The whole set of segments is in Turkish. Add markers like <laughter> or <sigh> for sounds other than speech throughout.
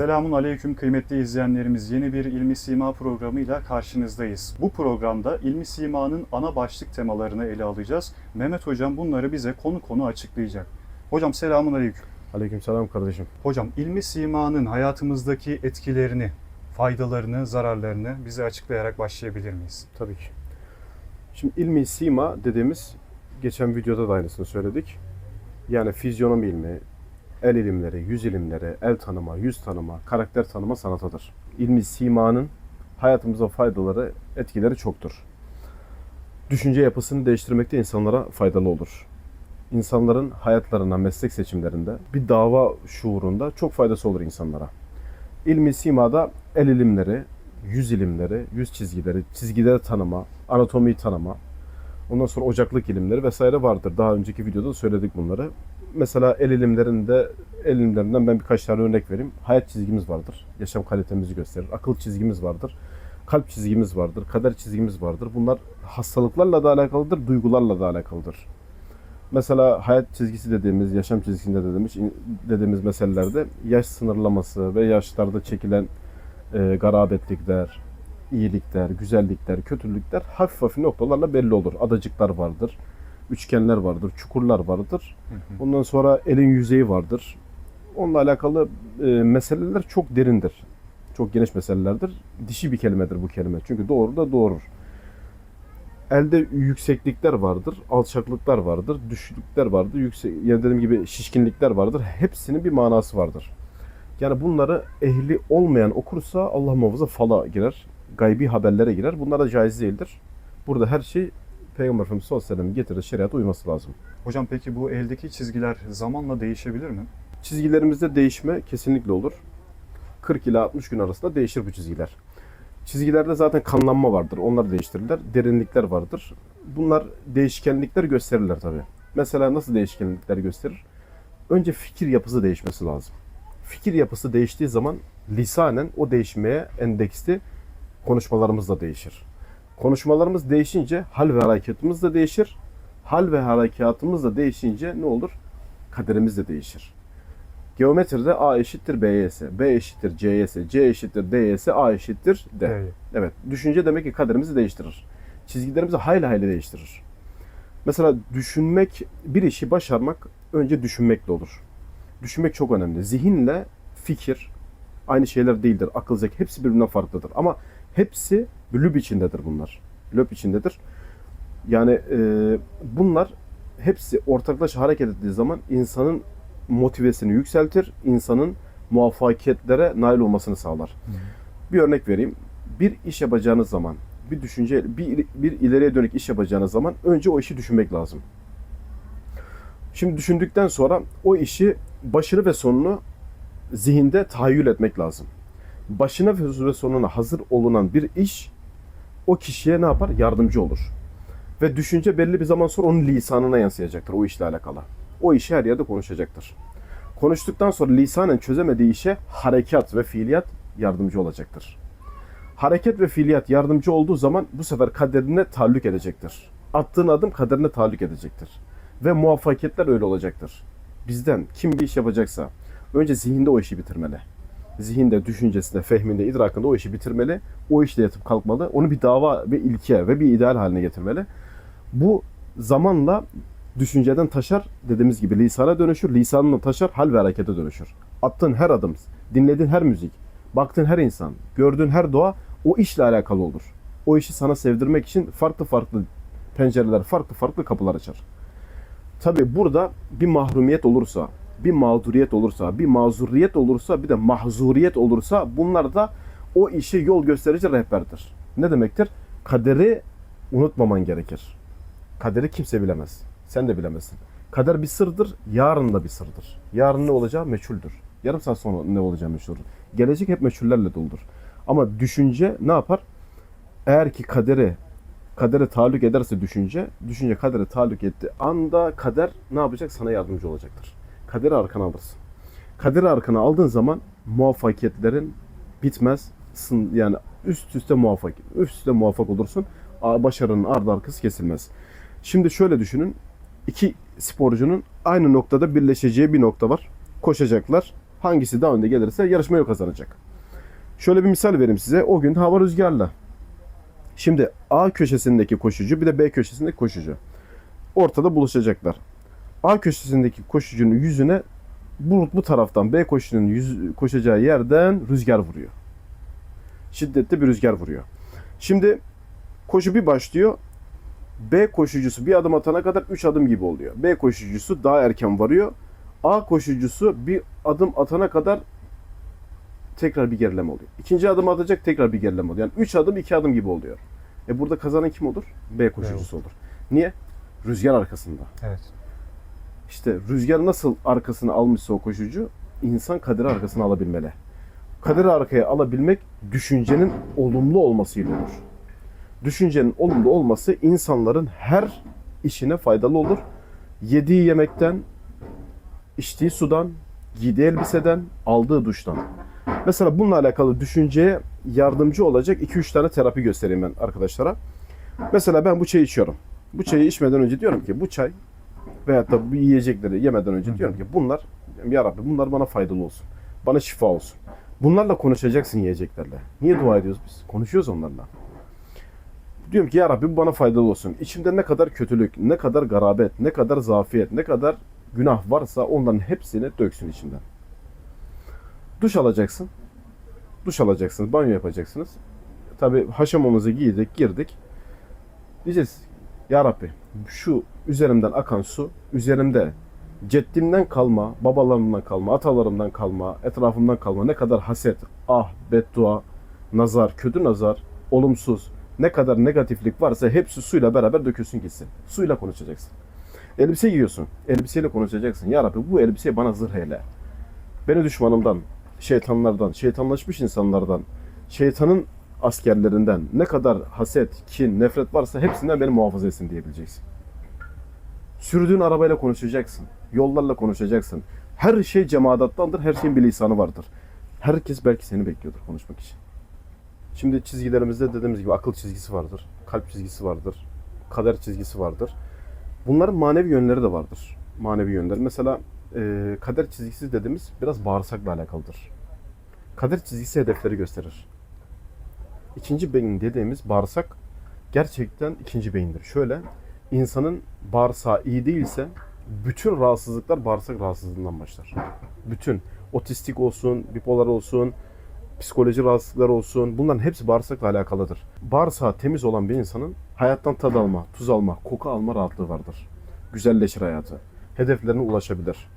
Selamun Aleyküm kıymetli izleyenlerimiz. Yeni bir İlmi Sima programıyla karşınızdayız. Bu programda İlmi Sima'nın ana başlık temalarını ele alacağız. Mehmet Hocam bunları bize konu konu açıklayacak. Hocam selamun aleyküm. Aleykümselam kardeşim. Hocam İlmi Sima'nın hayatımızdaki etkilerini, faydalarını, zararlarını bize açıklayarak başlayabilir miyiz? Tabii ki. Şimdi ilmi sima dediğimiz geçen videoda da aynısını söyledik. Yani fizyonomi ilmi, el ilimleri, yüz ilimleri, el tanıma, yüz tanıma, karakter tanıma sanatıdır. İlmi simanın hayatımıza faydaları, etkileri çoktur. Düşünce yapısını değiştirmekte insanlara faydalı olur. İnsanların hayatlarına, meslek seçimlerinde, bir dava şuurunda çok faydası olur insanlara. İlmi simada el ilimleri, yüz ilimleri, yüz çizgileri, çizgileri tanıma, anatomiyi tanıma, ondan sonra ocaklık ilimleri vesaire vardır. Daha önceki videoda da söyledik bunları. Mesela el ilimlerinde, el ben birkaç tane örnek vereyim. Hayat çizgimiz vardır. Yaşam kalitemizi gösterir. Akıl çizgimiz vardır. Kalp çizgimiz vardır. Kader çizgimiz vardır. Bunlar hastalıklarla da alakalıdır, duygularla da alakalıdır. Mesela hayat çizgisi dediğimiz, yaşam çizgisinde dediğimiz, dediğimiz meselelerde yaş sınırlaması ve yaşlarda çekilen e, garabetlikler, iyilikler, güzellikler, kötülükler hafif hafif noktalarla belli olur. Adacıklar vardır, üçgenler vardır, çukurlar vardır. Ondan sonra elin yüzeyi vardır. Onunla alakalı e, meseleler çok derindir. Çok geniş meselelerdir. Dişi bir kelimedir bu kelime. Çünkü doğru da doğurur. Elde yükseklikler vardır, alçaklıklar vardır, düşüklükler vardır, yüksek, yani dediğim gibi şişkinlikler vardır. Hepsinin bir manası vardır. Yani bunları ehli olmayan okursa Allah muhafaza fala girer. Gaybi haberlere girer. Bunlar da caiz değildir. Burada her şey Peygamber Efendimiz sallallahu aleyhi ve getirdiği şeriata uyması lazım. Hocam peki bu eldeki çizgiler zamanla değişebilir mi? Çizgilerimizde değişme kesinlikle olur. 40 ila 60 gün arasında değişir bu çizgiler. Çizgilerde zaten kanlanma vardır. Onlar değiştirirler. Derinlikler vardır. Bunlar değişkenlikler gösterirler tabii. Mesela nasıl değişkenlikler gösterir? Önce fikir yapısı değişmesi lazım. Fikir yapısı değiştiği zaman lisanen o değişmeye endeksli konuşmalarımız da değişir. Konuşmalarımız değişince hal ve harekatımız da değişir. Hal ve harekatımız da değişince ne olur? Kaderimiz de değişir. Geometride A eşittir BYS, B eşittir CYS, C eşittir DYS, A eşittir D. Evet. Evet. Düşünce demek ki kaderimizi değiştirir. Çizgilerimizi hayli hayli değiştirir. Mesela düşünmek, bir işi başarmak önce düşünmekle olur. Düşünmek çok önemli. Zihinle fikir aynı şeyler değildir. Akıl, zeka hepsi birbirinden farklıdır. Ama hepsi lüb içindedir bunlar. Löp içindedir. Yani e, bunlar hepsi ortaklaşa hareket ettiği zaman insanın motivesini yükseltir, insanın muvaffakiyetlere nail olmasını sağlar. Bir örnek vereyim. Bir iş yapacağınız zaman, bir düşünce, bir, bir ileriye dönük iş yapacağınız zaman önce o işi düşünmek lazım. Şimdi düşündükten sonra o işi başını ve sonunu zihinde tahayyül etmek lazım. Başına ve sonuna hazır olunan bir iş o kişiye ne yapar? Yardımcı olur. Ve düşünce belli bir zaman sonra onun lisanına yansıyacaktır o işle alakalı. O işi her yerde konuşacaktır. Konuştuktan sonra lisanen çözemediği işe harekat ve fiiliyat yardımcı olacaktır. Hareket ve fiiliyat yardımcı olduğu zaman bu sefer kaderine tahallük edecektir. Attığın adım kaderine tahallük edecektir. Ve muvaffakiyetler öyle olacaktır. Bizden kim bir iş yapacaksa önce zihinde o işi bitirmeli. Zihinde, düşüncesinde, fehminde, idrakında o işi bitirmeli. O işle yatıp kalkmalı. Onu bir dava ve ilke ve bir ideal haline getirmeli. Bu zamanla düşünceden taşar, dediğimiz gibi lisana dönüşür, lisanına taşar, hal ve harekete dönüşür. Attığın her adım, dinlediğin her müzik, baktığın her insan, gördüğün her doğa o işle alakalı olur. O işi sana sevdirmek için farklı farklı pencereler, farklı farklı kapılar açar. Tabi burada bir mahrumiyet olursa, bir mağduriyet olursa, bir mazuriyet olursa, bir de mahzuriyet olursa bunlar da o işe yol gösterici rehberdir. Ne demektir? Kaderi unutmaman gerekir. Kaderi kimse bilemez. Sen de bilemezsin. Kader bir sırdır, yarın da bir sırdır. Yarın ne olacağı meçhuldür. Yarım saat sonra ne olacağı meçhuldür. Gelecek hep meçhullerle doludur. Ama düşünce ne yapar? Eğer ki kadere kadere tahallük ederse düşünce, düşünce kadere tahallük etti anda kader ne yapacak? Sana yardımcı olacaktır. Kaderi arkana alırsın. Kaderi arkana aldığın zaman muvaffakiyetlerin bitmez. Yani üst üste muvaffak, üst üste muvaffak olursun. Başarının ardı arkası kesilmez. Şimdi şöyle düşünün. İki sporcunun aynı noktada birleşeceği bir nokta var. Koşacaklar. Hangisi daha önde gelirse yarışmayı kazanacak. Şöyle bir misal vereyim size. O gün hava rüzgarlı. Şimdi A köşesindeki koşucu bir de B köşesindeki koşucu. Ortada buluşacaklar. A köşesindeki koşucunun yüzüne bu, bu taraftan B koşucunun yüz, koşacağı yerden rüzgar vuruyor. Şiddetli bir rüzgar vuruyor. Şimdi koşu bir başlıyor. B koşucusu bir adım atana kadar 3 adım gibi oluyor. B koşucusu daha erken varıyor. A koşucusu bir adım atana kadar tekrar bir gerileme oluyor. İkinci adım atacak tekrar bir gerileme oluyor. Yani 3 adım 2 adım gibi oluyor. E burada kazanan kim olur? B koşucusu olur. Niye? Rüzgar arkasında. Evet. İşte rüzgar nasıl arkasını almışsa o koşucu, insan kaderi arkasına alabilmeli. Kaderi arkaya alabilmek düşüncenin olumlu olmasıyla olur. Düşüncenin olumlu olması insanların her işine faydalı olur. Yediği yemekten, içtiği sudan, giydiği elbiseden, aldığı duştan. Mesela bununla alakalı düşünceye yardımcı olacak 2-3 tane terapi göstereyim ben arkadaşlara. Mesela ben bu çayı içiyorum. Bu çayı içmeden önce diyorum ki bu çay veyahut da bu yiyecekleri yemeden önce diyorum ki bunlar ya Rabbi bunlar bana faydalı olsun. Bana şifa olsun. Bunlarla konuşacaksın yiyeceklerle. Niye dua ediyoruz biz? Konuşuyoruz onlarla. Diyorum ki ya Rabbi bu bana faydalı olsun. İçimde ne kadar kötülük, ne kadar garabet, ne kadar zafiyet, ne kadar günah varsa onların hepsini döksün içinden. Duş alacaksın. Duş alacaksınız, banyo yapacaksınız. Tabi haşamamızı giydik, girdik. Diyeceğiz ya Rabbi şu üzerimden akan su üzerimde ceddimden kalma, babalarımdan kalma, atalarımdan kalma, etrafımdan kalma ne kadar haset, ah, beddua, nazar, kötü nazar, olumsuz, ne kadar negatiflik varsa hepsi suyla beraber dökülsün gitsin. Suyla konuşacaksın. Elbise giyiyorsun. Elbiseyle konuşacaksın. Ya Rabbi bu elbiseyi bana zırh eyle. Beni düşmanımdan, şeytanlardan, şeytanlaşmış insanlardan, şeytanın askerlerinden ne kadar haset, kin, nefret varsa hepsinden beni muhafaza etsin diyebileceksin. Sürdüğün arabayla konuşacaksın. Yollarla konuşacaksın. Her şey cemaattandır. Her şeyin bir lisanı vardır. Herkes belki seni bekliyordur konuşmak için. Şimdi çizgilerimizde dediğimiz gibi akıl çizgisi vardır. Kalp çizgisi vardır. Kader çizgisi vardır. Bunların manevi yönleri de vardır. Manevi yönler. Mesela e, kader çizgisi dediğimiz biraz bağırsakla alakalıdır. Kader çizgisi hedefleri gösterir. İkinci beyin dediğimiz bağırsak gerçekten ikinci beyindir. Şöyle insanın bağırsağı iyi değilse bütün rahatsızlıklar bağırsak rahatsızlığından başlar. Bütün otistik olsun, bipolar olsun, psikoloji rahatsızlıkları olsun bunların hepsi bağırsakla alakalıdır. Bağırsağı temiz olan bir insanın hayattan tad alma, tuz alma, koku alma rahatlığı vardır. Güzelleşir hayatı. Hedeflerine ulaşabilir.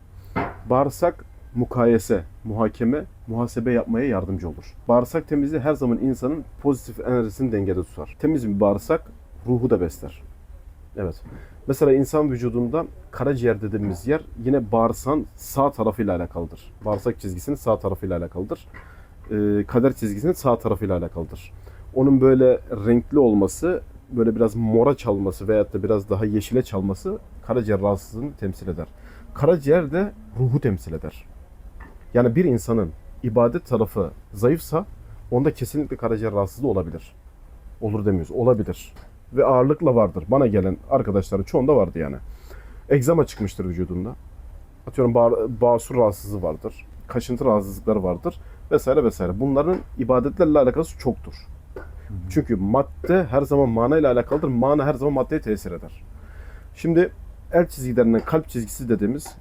Bağırsak mukayese, muhakeme, muhasebe yapmaya yardımcı olur. Bağırsak temizliği her zaman insanın pozitif enerjisini dengede tutar. Temiz bir bağırsak ruhu da besler. Evet. Mesela insan vücudunda karaciğer dediğimiz yer yine bağırsağın sağ tarafıyla alakalıdır. Bağırsak çizgisinin sağ tarafıyla alakalıdır. Ee, kader çizgisinin sağ tarafıyla alakalıdır. Onun böyle renkli olması, böyle biraz mora çalması veyahut da biraz daha yeşile çalması karaciğer rahatsızlığını temsil eder. Karaciğer de ruhu temsil eder. Yani bir insanın ibadet tarafı zayıfsa onda kesinlikle karaciğer rahatsızlığı olabilir. Olur demiyoruz. Olabilir. Ve ağırlıkla vardır. Bana gelen arkadaşların çoğunda vardı yani. Egzama çıkmıştır vücudunda. Atıyorum bağ, basur rahatsızlığı vardır. Kaşıntı rahatsızlıkları vardır. Vesaire vesaire. Bunların ibadetlerle alakası çoktur. Çünkü madde her zaman mana ile alakalıdır. Mana her zaman maddeye tesir eder. Şimdi el çizgilerinden kalp çizgisi dediğimiz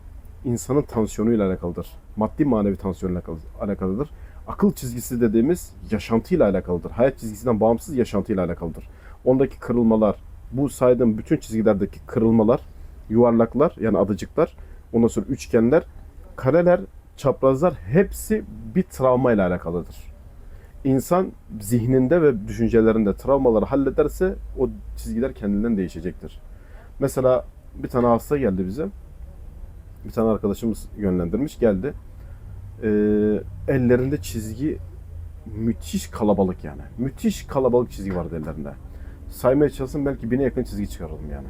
insanın tansiyonuyla alakalıdır. Maddi manevi tansiyonla alakalı- alakalıdır. Akıl çizgisi dediğimiz yaşantıyla alakalıdır. Hayat çizgisinden bağımsız yaşantıyla alakalıdır. Ondaki kırılmalar, bu saydığım bütün çizgilerdeki kırılmalar, yuvarlaklar yani adacıklar, ondan sonra üçgenler, kareler, çaprazlar hepsi bir travma ile alakalıdır. İnsan zihninde ve düşüncelerinde travmaları hallederse o çizgiler kendinden değişecektir. Mesela bir tane hasta geldi bize. Bir tane arkadaşımız yönlendirmiş geldi. Ee, ellerinde çizgi müthiş kalabalık yani. Müthiş kalabalık çizgi vardı ellerinde. Saymaya çalışsam belki bine yakın çizgi çıkarırım yani.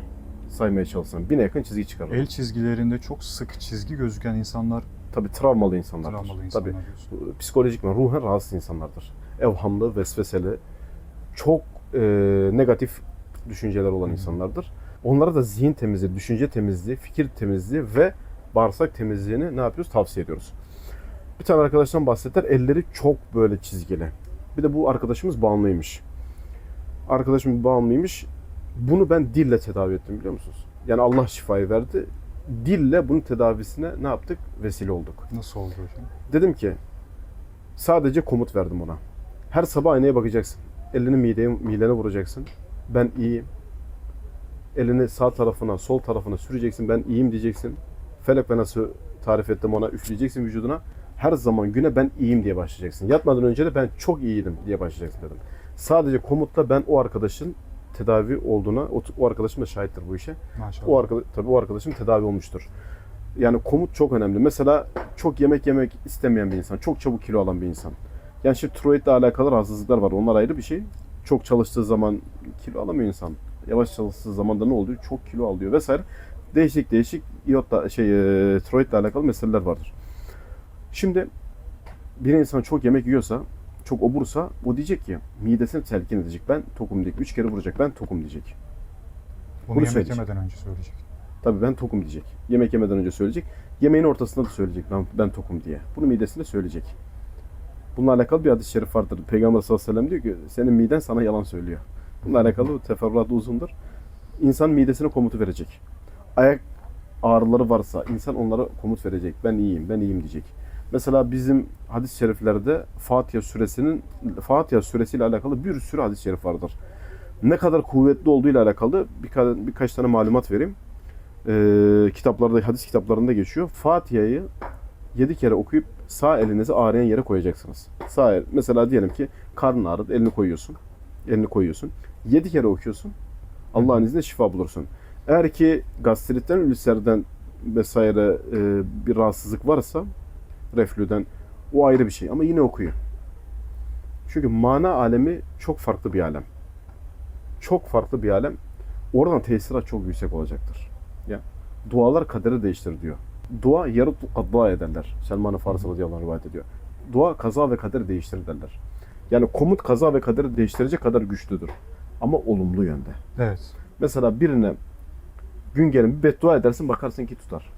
Saymaya çalışsam bine yakın çizgi çıkarırım. El çizgilerinde çok sık çizgi gözüken insanlar Tabii travmalı insanlardır. travmalı insanlar Tabii diyorsun. psikolojik ve ruhen rahatsız insanlardır. Evhamlı, vesveseli, çok e, negatif düşünceler olan insanlardır. Onlara da zihin temizliği, düşünce temizliği, fikir temizliği ve bağırsak temizliğini ne yapıyoruz? Tavsiye ediyoruz. Bir tane arkadaştan bahsettiler. Elleri çok böyle çizgili. Bir de bu arkadaşımız bağımlıymış. Arkadaşım bağımlıymış. Bunu ben dille tedavi ettim biliyor musunuz? Yani Allah şifayı verdi. Dille bunun tedavisine ne yaptık? Vesile olduk. Nasıl oldu hocam? Dedim ki sadece komut verdim ona. Her sabah aynaya bakacaksın. Elini mideye, midene vuracaksın. Ben iyiyim. Elini sağ tarafına, sol tarafına süreceksin. Ben iyiyim diyeceksin. Felek ve nasıl tarif ettim ona üfleyeceksin vücuduna. Her zaman güne ben iyiyim diye başlayacaksın. Yatmadan önce de ben çok iyiydim diye başlayacaksın dedim. Sadece komutla ben o arkadaşın tedavi olduğuna, o, o arkadaşım da şahittir bu işe. Maşallah. O arkadaş, tabii o arkadaşım tedavi olmuştur. Yani komut çok önemli. Mesela çok yemek yemek istemeyen bir insan, çok çabuk kilo alan bir insan. Yani şimdi tiroidle alakalı rahatsızlıklar var. Onlar ayrı bir şey. Çok çalıştığı zaman kilo alamıyor insan. Yavaş çalıştığı zaman da ne oluyor? Çok kilo alıyor vesaire. Değişik değişik iyotla şey e, tiroidle alakalı meseleler vardır. Şimdi bir insan çok yemek yiyorsa, çok obursa o diyecek ki midesini telkin edecek. Ben tokum diyecek. Üç kere vuracak. Ben tokum diyecek. Bunu, bunu yemek söyleyecek. yemeden önce söyleyecek. Tabii ben tokum diyecek. Yemek yemeden önce söyleyecek. Yemeğin ortasında da söyleyecek ben, ben tokum diye. Bunu midesinde söyleyecek. Bununla alakalı bir hadis-i şerif vardır. Peygamber sallallahu aleyhi ve sellem diyor ki senin miden sana yalan söylüyor. Bununla alakalı teferruatı uzundur. İnsan midesine komutu verecek. Ayak ağrıları varsa insan onlara komut verecek. Ben iyiyim, ben iyiyim diyecek. Mesela bizim hadis-i şeriflerde Fatiha suresinin Fatiha suresiyle alakalı bir sürü hadis-i şerif vardır. Ne kadar kuvvetli olduğu ile alakalı birkaç, birkaç tane malumat vereyim e, kitaplarda, hadis kitaplarında geçiyor. Fatiha'yı 7 kere okuyup sağ elinizi ağrıyan yere koyacaksınız. Sağ el, mesela diyelim ki karnın ağrıdı, elini koyuyorsun. Elini koyuyorsun. 7 kere okuyorsun. Allah'ın izniyle şifa bulursun. Eğer ki gastritten, ülserden vesaire e, bir rahatsızlık varsa reflüden o ayrı bir şey ama yine okuyor. Çünkü mana alemi çok farklı bir alem. Çok farklı bir alem. Oradan tesirat çok yüksek olacaktır. Ya dualar kaderi değiştirir diyor. Dua yarı kadva ederler. Selman-ı Farisi radıyallahu rivayet ediyor. Dua kaza ve kaderi değiştirir derler. Yani komut kaza ve kaderi değiştirecek kadar güçlüdür. Ama olumlu yönde. Evet. Mesela birine gün gelin bir beddua edersin bakarsın ki tutar.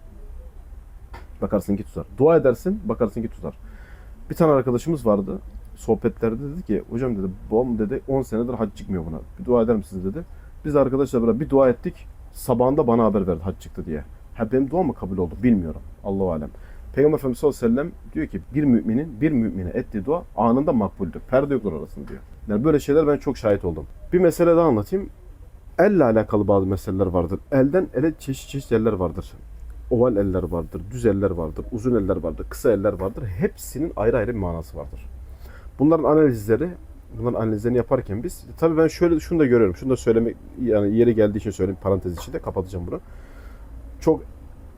Bakarsın ki tutar. Dua edersin bakarsın ki tutar. Bir tane arkadaşımız vardı. Sohbetlerde dedi ki hocam dedi babam dedi 10 senedir hac çıkmıyor buna. Bir dua eder misiniz dedi. Biz arkadaşlar beraber bir dua ettik. Sabahında bana haber verdi hac çıktı diye. Ha benim dua mı kabul oldu bilmiyorum. Allahu alem. Peygamber Efendimiz sallallahu aleyhi ve sellem diyor ki bir müminin bir mümine ettiği dua anında makbuldür. Perde yoktur arasında diyor. Yani böyle şeyler ben çok şahit oldum. Bir mesele daha anlatayım. Elle alakalı bazı meseleler vardır. Elden ele çeşit çeşit eller vardır. Oval eller vardır, düz eller vardır, uzun eller vardır, kısa eller vardır. Hepsinin ayrı ayrı bir manası vardır. Bunların analizleri, bunların analizlerini yaparken biz, tabii ben şöyle şunu da görüyorum. Şunu da söylemek, yani yeri geldiği için söyleyeyim parantez içinde kapatacağım bunu. Çok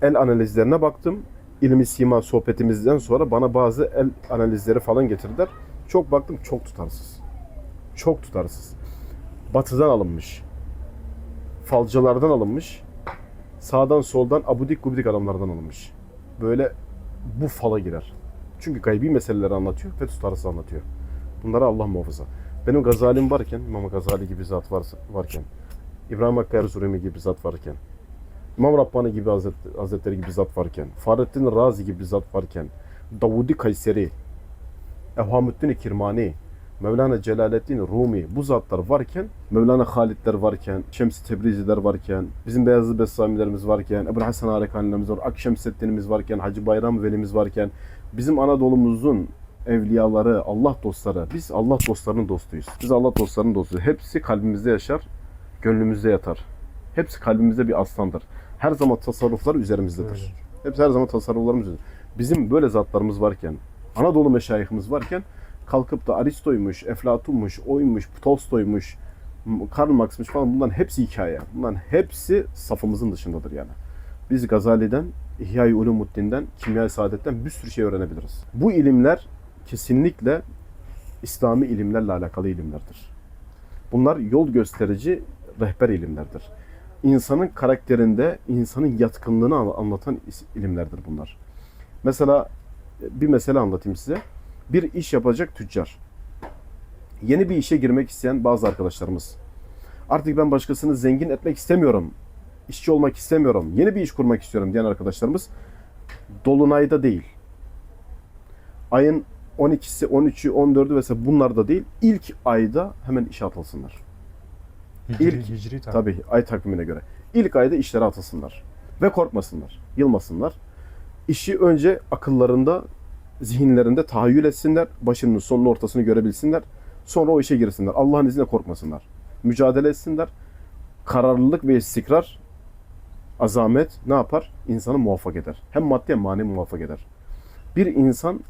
el analizlerine baktım. İlmi sima sohbetimizden sonra bana bazı el analizleri falan getirdiler. Çok baktım çok tutarsız. Çok tutarsız. Batıdan alınmış. Falcılardan alınmış. Sağdan soldan abudik gubidik adamlardan alınmış. Böyle bu fala girer. Çünkü gaybi meseleleri anlatıyor ve tutarsız anlatıyor. Bunlara Allah muhafaza. Benim Gazali'm varken, İmam Gazali gibi zat varsa, varken, İbrahim Hakkı Erzurumi gibi zat varken, İmam Rabbani gibi hazret, hazretleri gibi zat varken, Fahrettin Razi gibi zat varken, Davudi Kayseri, Evhamüddin Kirmani, Mevlana Celaleddin Rumi bu zatlar varken, Mevlana Halitler varken, Şems-i Tebriziler varken, bizim Beyazlı Bestamilerimiz varken, Ebu Hasan Harekanilerimiz var, Akşemseddin'imiz varken, Hacı Bayram Velimiz varken, bizim Anadolu'muzun evliyaları, Allah dostları, biz Allah dostlarının dostuyuz. Biz Allah dostlarının dostuyuz. Hepsi kalbimizde yaşar, gönlümüzde yatar. Hepsi kalbimizde bir aslandır. Her zaman tasarruflar üzerimizdedir. Öyle. Hepsi her zaman tasarruflarımız üzerinde. Bizim böyle zatlarımız varken, Anadolu meşayihimiz varken kalkıp da Aristo'ymuş, Eflatun'muş, oymuş, Tolstoy'muş, Karl Marx'mış falan bunların hepsi hikaye. Bunların hepsi safımızın dışındadır yani. Biz Gazali'den, İhya-i Ulumuddin'den, Kimya-i Saadet'ten bir sürü şey öğrenebiliriz. Bu ilimler kesinlikle İslami ilimlerle alakalı ilimlerdir. Bunlar yol gösterici rehber ilimlerdir. İnsanın karakterinde, insanın yatkınlığını an- anlatan ilimlerdir bunlar. Mesela e, bir mesele anlatayım size. Bir iş yapacak tüccar. Yeni bir işe girmek isteyen bazı arkadaşlarımız. Artık ben başkasını zengin etmek istemiyorum. İşçi olmak istemiyorum. Yeni bir iş kurmak istiyorum diyen arkadaşlarımız Dolunay'da değil. ayın 12'si, 13'ü, 14'ü vesaire bunlar da değil. İlk ayda hemen işe atılsınlar. Hicri, İlk- hicri takvim. Tabii ay takvimine göre. İlk ayda işlere atılsınlar. Ve korkmasınlar. Yılmasınlar. İşi önce akıllarında, zihinlerinde tahayyül etsinler. Başının sonunu ortasını görebilsinler. Sonra o işe girsinler. Allah'ın izniyle korkmasınlar. Mücadele etsinler. Kararlılık ve istikrar, azamet ne yapar? İnsanı muvaffak eder. Hem maddi hem manevi muvaffak eder. Bir insan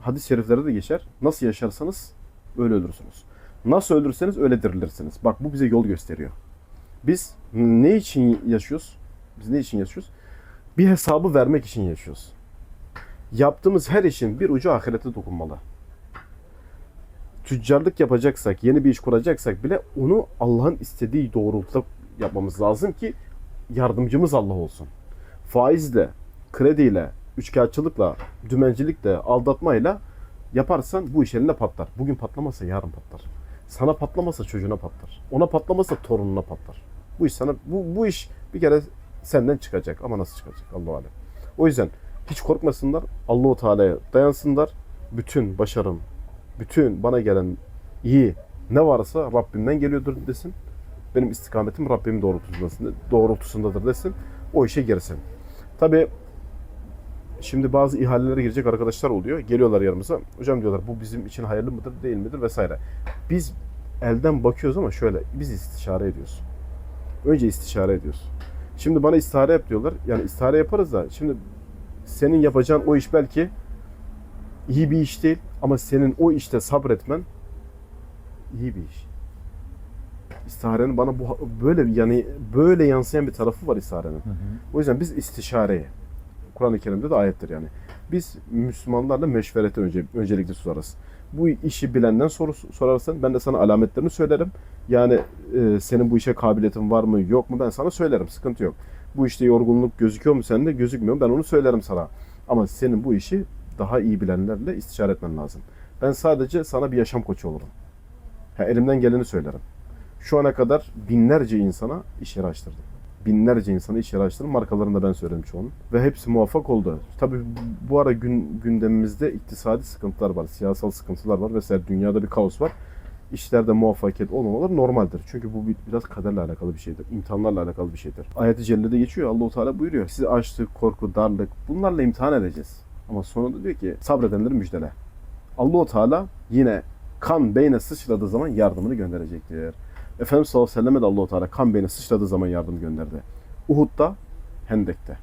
hadis-i şeriflerde de geçer. Nasıl yaşarsanız öyle ölürsünüz. Nasıl ölürseniz öyle dirilirsiniz. Bak bu bize yol gösteriyor. Biz ne için yaşıyoruz? Biz ne için yaşıyoruz? Bir hesabı vermek için yaşıyoruz. Yaptığımız her işin bir ucu ahirete dokunmalı. Tüccarlık yapacaksak, yeni bir iş kuracaksak bile onu Allah'ın istediği doğrultuda yapmamız lazım ki yardımcımız Allah olsun. Faizle, krediyle, üçkağıtçılıkla, dümencilikle, aldatmayla yaparsan bu iş elinde patlar. Bugün patlamasa yarın patlar. Sana patlamasa çocuğuna patlar. Ona patlamasa torununa patlar. Bu iş sana bu, bu iş bir kere senden çıkacak ama nasıl çıkacak Allah alem. O yüzden hiç korkmasınlar. Allahu Teala'ya dayansınlar. Bütün başarım, bütün bana gelen iyi ne varsa Rabbimden geliyordur desin. Benim istikametim Rabbimin doğrultusundadır, doğrultusundadır desin. O işe girsin. Tabi şimdi bazı ihalelere girecek arkadaşlar oluyor. Geliyorlar yanımıza. Hocam diyorlar bu bizim için hayırlı mıdır değil midir vesaire. Biz elden bakıyoruz ama şöyle biz istişare ediyoruz. Önce istişare ediyoruz. Şimdi bana istihare yap diyorlar. Yani istihare yaparız da şimdi senin yapacağın o iş belki iyi bir iş değil ama senin o işte sabretmen iyi bir iş. İstiharenin bana bu böyle yani böyle yansıyan bir tarafı var istiharenin. Hı hı. O yüzden biz istişareye Kur'an-ı Kerim'de de ayettir yani. Biz Müslümanlarla meşverete önce, öncelikli sorarız. Bu işi bilenden sor, sorarsan ben de sana alametlerini söylerim. Yani e, senin bu işe kabiliyetin var mı yok mu ben sana söylerim. Sıkıntı yok. Bu işte yorgunluk gözüküyor mu sende gözükmüyor ben onu söylerim sana. Ama senin bu işi daha iyi bilenlerle istişare etmen lazım. Ben sadece sana bir yaşam koçu olurum. Ha, elimden geleni söylerim. Şu ana kadar binlerce insana iş yeri açtırdım binlerce insanı iş yeri açtırdım. Markalarını da ben söyledim çoğunun. Ve hepsi muvaffak oldu. Tabii bu ara gün, gündemimizde iktisadi sıkıntılar var, siyasal sıkıntılar var vesaire. Dünyada bir kaos var. İşlerde muvaffakiyet olmamaları normaldir. Çünkü bu bir- biraz kaderle alakalı bir şeydir. İmtihanlarla alakalı bir şeydir. Ayet-i Celle'de geçiyor. Allahu Teala buyuruyor. Sizi açlık, korku, darlık bunlarla imtihan edeceğiz. Ama sonunda diyor ki sabredenleri müjdele. Allahu Teala yine kan beyne sıçradığı zaman yardımını gönderecektir. Efendimiz sallallahu aleyhi ve selleme de Allah-u Teala kan beyne sıçradığı zaman yardım gönderdi. Uhud'da, Hendek'te,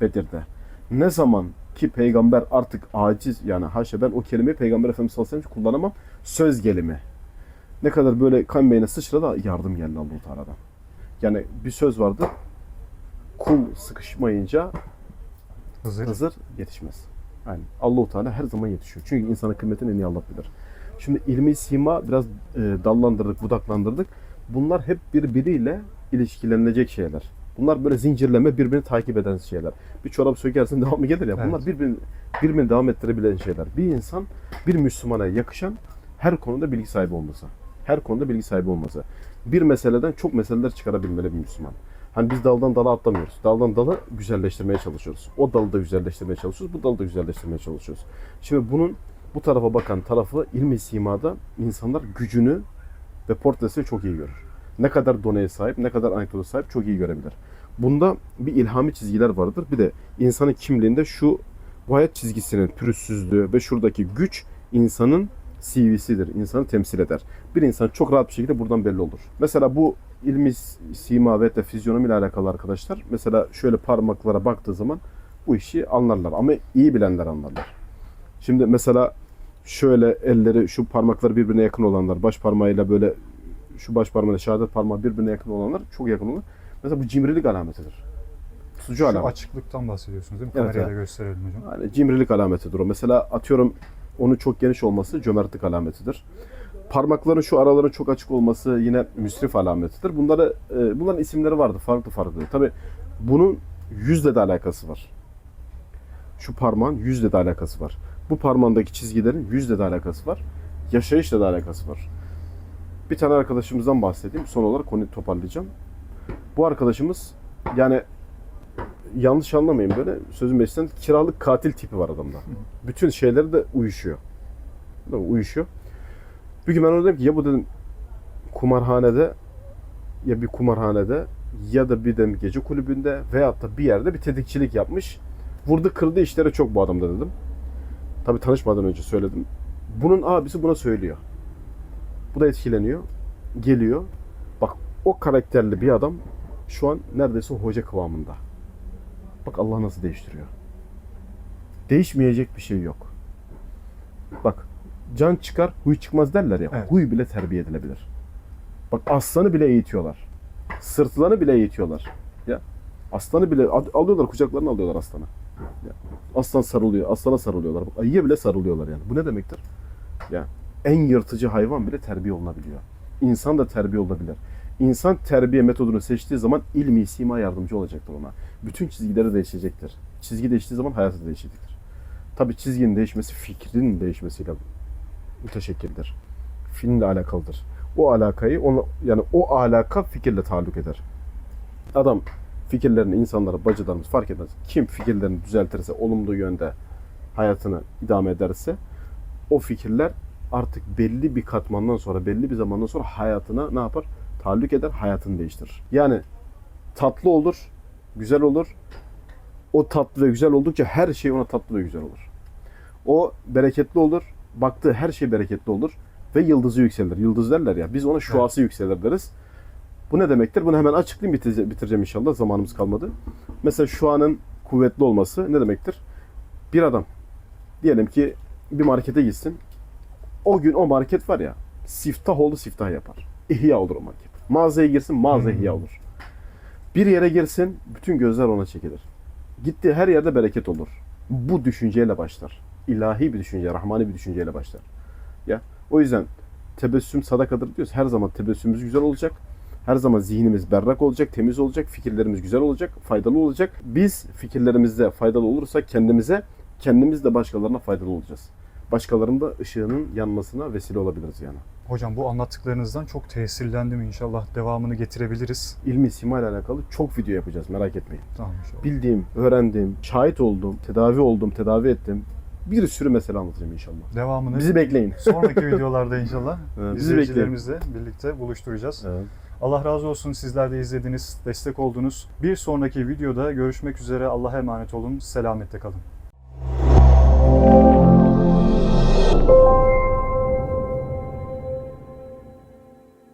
Bedir'de. Ne zaman ki peygamber artık aciz yani haşa ben o kelimeyi peygamber Efendimiz sallallahu aleyhi ve sellem kullanamam. Söz gelimi. Ne kadar böyle kan beyne sıçradı yardım geldi Allah-u Teala'dan. Yani bir söz vardı. Kul sıkışmayınca Hızır. Hızır yetişmez. Yani Allahu Teala her zaman yetişiyor. Çünkü insanın kıymetini en iyi Allah bilir. Şimdi ilmi sima biraz e, dallandırdık, budaklandırdık. Bunlar hep birbiriyle ilişkilenilecek şeyler. Bunlar böyle zincirleme birbirini takip eden şeyler. Bir çorap sökersin <laughs> devamı gelir ya. Bunlar Evet. birbirini, birbirini devam ettirebilen şeyler. Bir insan bir Müslümana yakışan her konuda bilgi sahibi olması. Her konuda bilgi sahibi olması. Bir meseleden çok meseleler çıkarabilmeli bir Müslüman. Hani biz daldan dala atlamıyoruz. Daldan dala güzelleştirmeye çalışıyoruz. O dalı da güzelleştirmeye çalışıyoruz. Bu dalı da güzelleştirmeye çalışıyoruz. Şimdi bunun bu tarafa bakan tarafı ilmi simada insanlar gücünü ve portresini çok iyi görür. Ne kadar doneye sahip, ne kadar anekdota sahip çok iyi görebilir. Bunda bir ilhami çizgiler vardır. Bir de insanın kimliğinde şu bu hayat çizgisinin pürüzsüzlüğü ve şuradaki güç insanın CV'sidir. İnsanı temsil eder. Bir insan çok rahat bir şekilde buradan belli olur. Mesela bu ilmi sima ve de fizyonomi ile alakalı arkadaşlar. Mesela şöyle parmaklara baktığı zaman bu işi anlarlar. Ama iyi bilenler anlarlar. Şimdi mesela şöyle elleri, şu parmakları birbirine yakın olanlar, baş parmağıyla böyle şu baş parmağıyla şehadet parmağı birbirine yakın olanlar çok yakın olur. Mesela bu cimrilik alametidir. Tutucu Şu alamet. açıklıktan bahsediyorsunuz değil mi? Da evet. gösterelim hocam. Yani cimrilik alametidir o. Mesela atıyorum onu çok geniş olması cömertlik alametidir. Parmakların şu araların çok açık olması yine müsrif alametidir. Bunları e, bunların isimleri vardı farklı farklı. Tabi bunun yüzle de alakası var. Şu parmağın yüzle de alakası var. Bu parmağındaki çizgilerin yüzle de alakası var. Yaşayışla da alakası var. Bir tane arkadaşımızdan bahsedeyim. Son olarak konuyu toparlayacağım. Bu arkadaşımız yani yanlış anlamayın böyle sözün meclisten kiralık katil tipi var adamda. Bütün şeyleri de uyuşuyor. Değil mi? Uyuşuyor. Bir gün ben ona dedim ki ya bu dedim kumarhanede ya bir kumarhanede ya da bir dedim gece kulübünde veyahut da bir yerde bir tetikçilik yapmış. Vurdu kırdı işleri çok bu adamda dedim. Tabii tanışmadan önce söyledim. Bunun abisi buna söylüyor. Bu da etkileniyor. Geliyor. Bak o karakterli bir adam şu an neredeyse hoca kıvamında. Bak Allah nasıl değiştiriyor. Değişmeyecek bir şey yok. Bak can çıkar huy çıkmaz derler ya. Evet. Huy bile terbiye edilebilir. Bak aslanı bile eğitiyorlar. Sırtlanı bile eğitiyorlar. Ya aslanı bile al- alıyorlar kucaklarına alıyorlar aslanı. Ya, aslan sarılıyor. Aslana sarılıyorlar. Bak, ayıya bile sarılıyorlar yani. Bu ne demektir? Ya en yırtıcı hayvan bile terbiye olunabiliyor. İnsan da terbiye olabilir. İnsan terbiye metodunu seçtiği zaman ilmi sima yardımcı olacaktır ona. Bütün çizgileri değişecektir. Çizgi değiştiği zaman hayatı değişecektir. Tabii çizginin değişmesi fikrin değişmesiyle müteşekkildir. Filmle alakalıdır. O alakayı ona, yani o alaka fikirle taalluk eder. Adam fikirlerini insanlara, bacılarımız fark etmez. Kim fikirlerini düzeltirse, olumlu yönde hayatını idame ederse o fikirler artık belli bir katmandan sonra, belli bir zamandan sonra hayatına ne yapar? Taalluk eder, hayatını değiştirir. Yani tatlı olur, güzel olur. O tatlı ve güzel oldukça her şey ona tatlı ve güzel olur. O bereketli olur. Baktığı her şey bereketli olur. Ve yıldızı yükselir. Yıldız derler ya. Biz ona şuası yükselir deriz. Bu ne demektir? Bunu hemen açıklayayım bitirece- bitireceğim inşallah. Zamanımız kalmadı. Mesela şu anın kuvvetli olması ne demektir? Bir adam diyelim ki bir markete gitsin. O gün o market var ya siftah oldu siftah yapar. İhya olur o market. Mağazaya girsin mağaza Hmm. ihya olur. Bir yere girsin bütün gözler ona çekilir. Gittiği her yerde bereket olur. Bu düşünceyle başlar. İlahi bir düşünce, rahmani bir düşünceyle başlar. Ya o yüzden tebessüm sadakadır diyoruz. Her zaman tebessümümüz güzel olacak. Her zaman zihnimiz berrak olacak, temiz olacak, fikirlerimiz güzel olacak, faydalı olacak. Biz fikirlerimizde faydalı olursak kendimize, kendimiz de başkalarına faydalı olacağız. Başkalarının da ışığının yanmasına vesile olabiliriz yani. Hocam bu anlattıklarınızdan çok tesirlendim inşallah devamını getirebiliriz. İlmi sima ile alakalı çok video yapacağız merak etmeyin. Tamam inşallah. Bildiğim, öğrendiğim, şahit olduğum, tedavi oldum, tedavi ettim. Bir sürü mesele anlatacağım inşallah. Devamını Bizi bekleyin. sonraki <laughs> videolarda inşallah Evet, bizi bekleyin. izleyicilerimizle birlikte buluşturacağız. Evet. Allah razı olsun sizler de izlediniz, destek oldunuz. Bir sonraki videoda görüşmek üzere. Allah'a emanet olun. Selametle kalın. thank you.